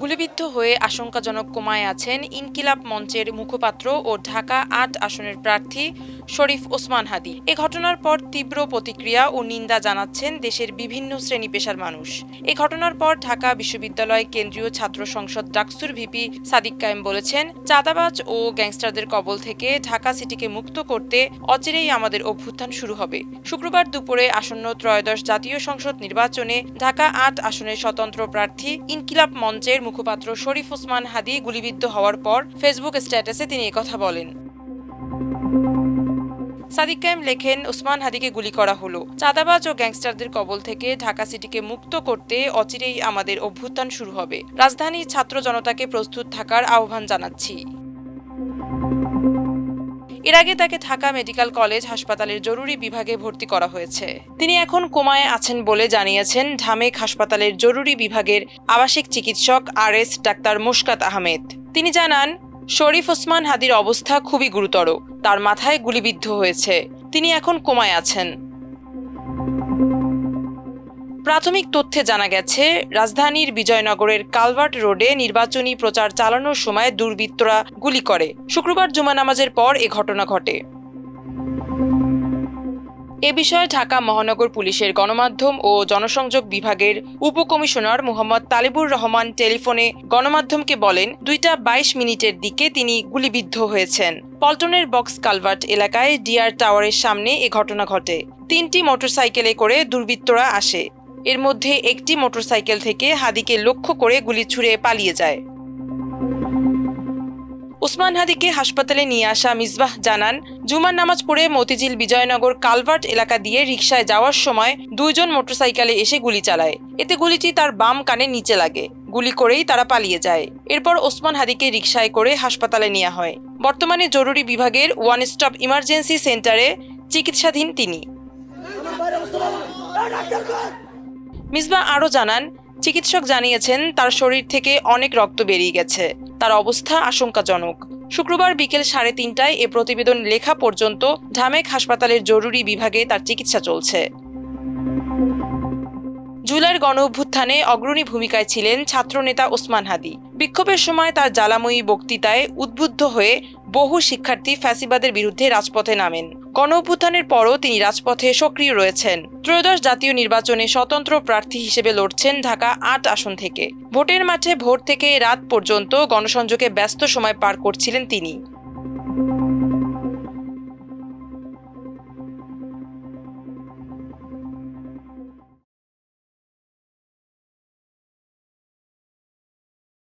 গুলিবিদ্ধ হয়ে আশঙ্কাজনক কোমায় আছেন ইনকিলাব মঞ্চের মুখপাত্র ও ঢাকা আট আসনের প্রার্থী শরীফ ওসমান হাদি। এ ঘটনার পর তীব্র প্রতিক্রিয়া ও নিন্দা জানাচ্ছেন দেশের বিভিন্ন শ্রেণি পেশার মানুষ। এ ঘটনার পর ঢাকা বিশ্ববিদ্যালয় কেন্দ্রীয় ছাত্র সংসদ ডাকসুর ভিপি সাদিক কায়েম বলেছেন, চাঁদাবাজ ও গ্যাংস্টারদের কবল থেকে ঢাকা সিটিকে মুক্ত করতে অচিরেই আমাদের অভ্যুত্থান শুরু হবে। শুক্রবার দুপুরে আসন্ন ত্রয়োদশ জাতীয় সংসদ নির্বাচনে ঢাকা আট আসনের স্বতন্ত্র প্রার্থী ইনকিলাব মঞ্চের মুখপাত্র শরীফ ওসমান হাদি গুলিবিদ্ধ হওয়ার পর ফেসবুক স্ট্যাটাসে তিনি একথা বলেন। সাদিক কায়েম লেখেন ওসমান হাদিকে গুলি করা হলো। চাঁদাবাজ ও গ্যাংস্টারদের কবল থেকে ঢাকা সিটিকে মুক্ত করতে অচিরেই আমাদের অভ্যুত্থান শুরু হবে। রাজধানীর ছাত্র জনতাকে প্রস্তুত থাকার আহ্বান জানাচ্ছি। এর আগে তাকে ঢাকা মেডিকেল কলেজ হাসপাতালের জরুরি বিভাগে ভর্তি করা হয়েছে। তিনি এখন কোমায় আছেন বলে জানিয়েছেন ঢামেক হাসপাতালের জরুরি বিভাগের আবাসিক চিকিৎসক R S doctor Mushkat Ahmed. তিনি জানান, শরীফ ওসমান হাদির অবস্থা খুবই গুরুতর, তার মাথায় গুলিবিদ্ধ হয়েছে। তিনি এখন কোমায় আছেন। প্রাথমিক তথ্যে জানা গেছে, রাজধানীর বিজয়নগরের কালভার্ট রোডে নির্বাচনী প্রচার চালানোর সময় দুর্বৃত্তরা গুলি করে। শুক্রবার জুমা নামাজের পর এ ঘটনা ঘটে। এ বিষয়ে ঢাকা মহানগর পুলিশের গণমাধ্যম ও জনসংযোগ বিভাগের উপকমিশনার মোহাম্মদ তালিবুর রহমান টেলিফোনে গণমাধ্যমকে বলেন, দুইটা বাইশ মিনিটের দিকে তিনি গুলিবিদ্ধ হয়েছেন। পল্টনের বক্স কালভার্ট এলাকায় ডিআর টাওয়ারের সামনে এ ঘটনা ঘটে। তিনটি মোটরসাইকেলে করে দুর্বৃত্তরা আসে। এর মধ্যে একটি মোটরসাইকেল থেকে হাদিকে লক্ষ্য করে গুলি ছুড়ে পালিয়ে যায়। ওসমান হাদিকে হাসপাতালে নিয়ে আসা মিসবাহ জানান, জুমার নামাজ পড়ে মতিঝিল বিজয়নগর কালভার্ট এলাকা দিয়ে রিকশায় যাওয়ার সময় দুইজন মোটরসাইকেলে এসে গুলি চালায়। এতে গুলিটি তার বাম কানে নিচে লাগে। গুলি করেই তারা পালিয়ে যায়। এরপর ওসমান হাদিকে রিকশায় করে হাসপাতালে নেওয়া হয়। বর্তমানে জরুরি বিভাগের ওয়ান স্টপ ইমার্জেন্সি সেন্টারে চিকিৎসাধীন তিনি। মিসবা আরও জানান, চিকিৎসক জানিয়েছেন তার শরীর থেকে অনেক রক্ত বেরিয়ে গেছে। তার অবস্থা আশঙ্কাজনক। শুক্রবার বিকেল সাড়ে তিনটায় এ প্রতিবেদন লেখা পর্যন্ত ঢামেক হাসপাতালের জরুরি বিভাগে তার চিকিৎসা চলছে। জুলাইয়ের গণ অভ্যুত্থানে অগ্রণী ভূমিকায় ছিলেন ছাত্রনেতা ওসমান হাদি। বিক্ষোভের সময় তার জ্বালাময়ী বক্তৃতায় উদ্বুদ্ধ হয়ে বহু শিক্ষার্থী ফ্যাসিবাদের বিরুদ্ধে রাজপথে নামেন। গণ পরও তিনি রাজপথে সক্রিয় রয়েছেন। ত্রয়োদশ জাতীয় নির্বাচনে স্বতন্ত্র প্রার্থী হিসেবে লড়ছেন ঢাকা আট আসন থেকে। ভোটের মাঠে ভোর থেকে রাত পর্যন্ত গণসংযোগে ব্যস্ত সময় পার করছিলেন তিনি।